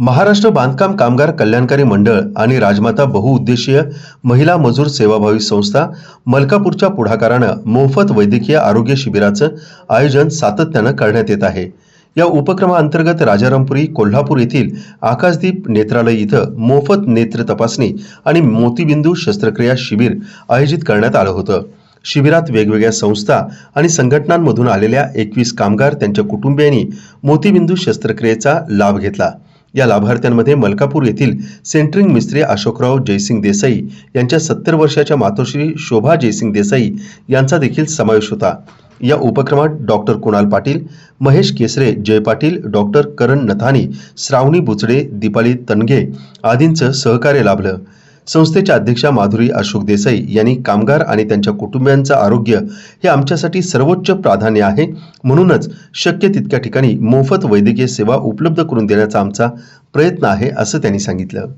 महाराष्ट्र बांधकाम कामगार कल्याणकारी मंडळ आणि राजमाता बहुउद्देशीय महिला मजूर सेवाभावी संस्था मलकापूरच्या पुढाकारानं मोफत वैद्यकीय आरोग्य शिबिराचं आयोजन सातत्यानं करण्यात येत आहे. या उपक्रमाअंतर्गत राजारामपुरी कोल्हापूर येथील आकाशदीप नेत्रालय इथं मोफत नेत्र तपासणी आणि मोतीबिंदू शस्त्रक्रिया शिबिर आयोजित करण्यात आलं होतं. शिबिरात वेगवेगळ्या संस्था आणि संघटनांमधून आलेल्या एकवीस कामगार त्यांच्या कुटुंबियांनी मोतीबिंदू शस्त्रक्रियेचा लाभ घेतला. या लाभार्थ्यांमध्ये मलकापूर येथील सेंट्रिंग मिस्त्री अशोकराव जयसिंग देसाई यांच्या सत्तर वर्षाच्या मातोश्री शोभा जयसिंग देसाई यांचा देखील समावेश होता. या उपक्रमात डॉक्टर कुणाल पाटील महेश केसरे जय पाटील डॉक्टर करण नथानी श्रावणी बुचडे दीपाली तनगे आदींचं सहकार्य लाभलं. संस्थेच्या अध्यक्षा माधुरी अशोक देसाई यांनी कामगार आणि त्यांच्या कुटुंबियांचं आरोग्य हे आमच्यासाठी सर्वोच्च प्राधान्य आहे. म्हणूनच शक्य तितक्या ठिकाणी मोफत वैद्यकीय सेवा उपलब्ध करून देण्याचा आमचा प्रयत्न आहे असं त्यांनी सांगितलं.